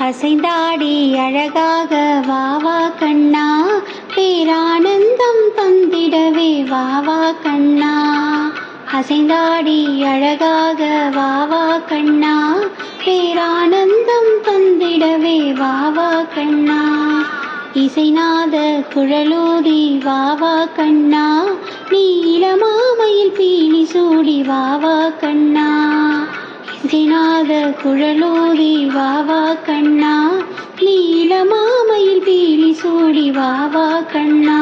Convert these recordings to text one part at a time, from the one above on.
அசைந்தாடி அழகாக வாவா கண்ணா. பேரானந்தம் தந்திடவே வாவா கண்ணா. அசைந்தாடி அழகாக வாவா கண்ணா. பேரானந்தம் தந்திடவே வாவா கண்ணா. இசைநாத குழலூதி வாவா கண்ணா. நீ இளமாமையில் பீலி சூடி வாவா கண்ணா. இசைநாத குழலூதி வாவா கண்ணா சூடி வாவா கண்ணா.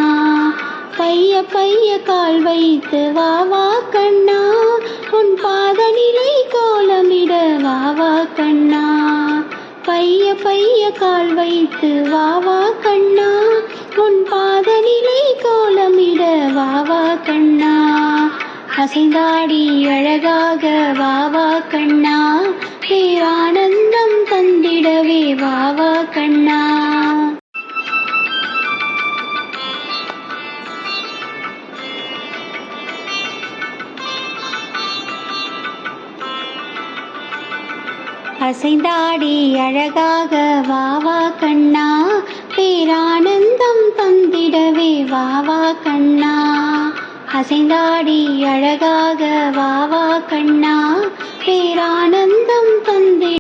பைய பைய கால் வைத்து வாவா கண்ணா. உன் பாதநிலை கோலமிட வாவா கண்ணா. பைய பைய கால் வைத்து வாவா கண்ணா. உன் பாதநிலை கோலமிட வாவா கண்ணா. அசைந்தாடி அழகாக வாவா கண்ணா. பேரானந்தம் தந்திடவே வாவா கண்ணா. அசைந்தாடி அழகாக வாவா கண்ணா. பேரானந்தம் தந்திடவே வாவா கண்ணா. அசைந்தாடி அழகாக வாவா கண்ணா. பேரானந்தம் தந்திட